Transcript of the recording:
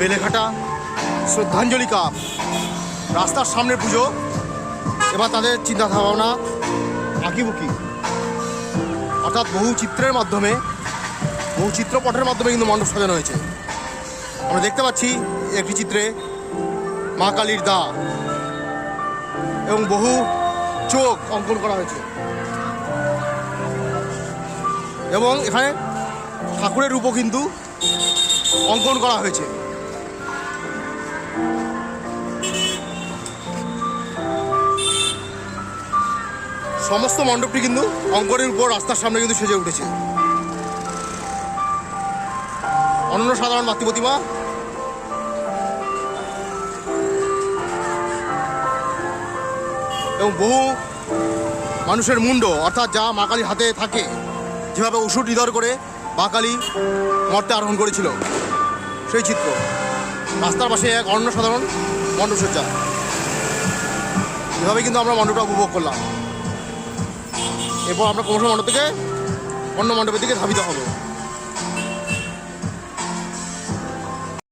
বেলেঘাটা, শ্রদ্ধাঞ্জলি কাপ। রাস্তার সামনে পুজো, এবার তাদের চিন্তা ভাবনা আঁকিবুকি। অর্থাৎ বহু চিত্রের মাধ্যমে, বহু চিত্রপটের মাধ্যমে কিন্তু মণ্ডপ সাজানো হয়েছে। আমরা দেখতে পাচ্ছি একটি চিত্রে মা কালীর দা এবং বহু চোখ অঙ্কন করা হয়েছে। এবং এখানে ঠাকুরের রূপও কিন্তু অঙ্কন করা হয়েছে। সমস্ত মণ্ডপটি কিন্তু অঙ্কনের উপর রাস্তার সামনে কিন্তু সেজে উঠেছে। অনন্য সাধারণ মাতৃ প্রতিমা। এবং বহু মানুষের মুন্ড, অর্থাৎ যা মা কালীর হাতে থাকে, যেভাবে ওষুধ নিধর করে মা কালী মর্তে আরোহণ করেছিল, সেই চিত্র। রাস্তার পাশে এক অন্য সাধারণ মণ্ডপসজ্জা। এভাবে কিন্তু আমরা মণ্ডপটা উপভোগ করলাম। এরপর আমরা ক্রমশ মণ্ডপ থেকে অন্য মণ্ডপের দিকে ধাবিত হব।